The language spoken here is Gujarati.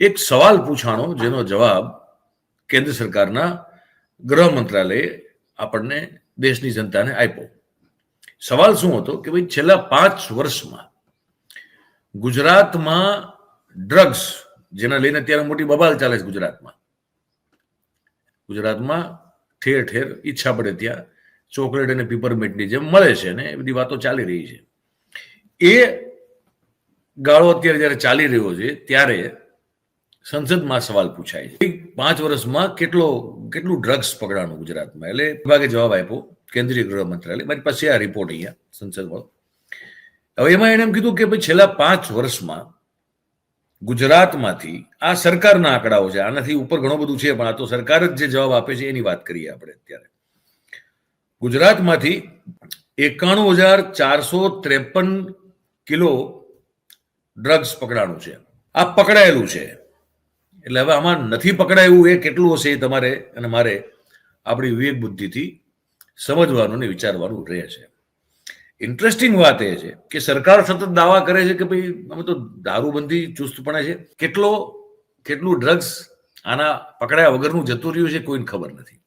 એક સવાલ પૂછાણો, જેનો જવાબ કેન્દ્ર સરકારના ગૃહ મંત્રાલયે આપણને દેશની જનતાને આપ્યો. સવાલ શું હતો કે ભાઈ છેલ્લા પાંચ વર્ષમાં ગુજરાતમાં ડ્રગ્સ, જેના લઈને અત્યારે મોટી બબાલ ચાલે છે ગુજરાતમાં ગુજરાતમાં ઠેર ઠેર ઈચ્છા પડે ત્યાં ચોકલેટ અને પીપરમેન્ટની જેમ મળે છે ને એ બધી વાતો ચાલી રહી છે. એ ગાળો અત્યારે જ્યારે ચાલી રહ્યો છે, ત્યારે સંસદમાં સવાલ પૂછાય છે. પાંચ વર્ષમાં કેટલો, કેટલું ડ્રગ્સ પકડાણું ગુજરાતમાં એટલે વિભાગે જવાબ આપ્યો, કેન્દ્રીય ગૃહ મંત્રાલય. મારી પાસે આ રિપોર્ટ અહીંયા સંસદમાં હવે એમાં એને એમ કીધું કે ભાઈ છેલ્લા પાંચ વર્ષમાં ગુજરાતમાંથી આ સરકારના આંકડાઓ છે, આનાથી ઉપર ઘણું બધું છે, પણ આ તો સરકાર જ જે જવાબ આપે છે એની વાત કરીએ આપણે અત્યારે. ગુજરાતમાંથી એકાણું હજાર ચારસો ત્રેપન કિલો ડ્રગ્સ પકડાણું છે. આ પકડાયેલું છે. એટલે હવે આમાં નથી પકડાયું એ કેટલું હશે એ તમારે અને મારે આપણી વિવેક બુદ્ધિથી સમજવાનું ને વિચારવાનું રહે છે. ઇન્ટરેસ્ટિંગ વાત એ છે કે સરકાર સતત દાવા કરે છે કે ભાઈ અમે તો દારૂબંધી ચુસ્તપણે છે. કેટલો, કેટલું ડ્રગ્સ આના પકડાયા વગરનું જતું રહ્યું છે કોઈને ખબર નથી.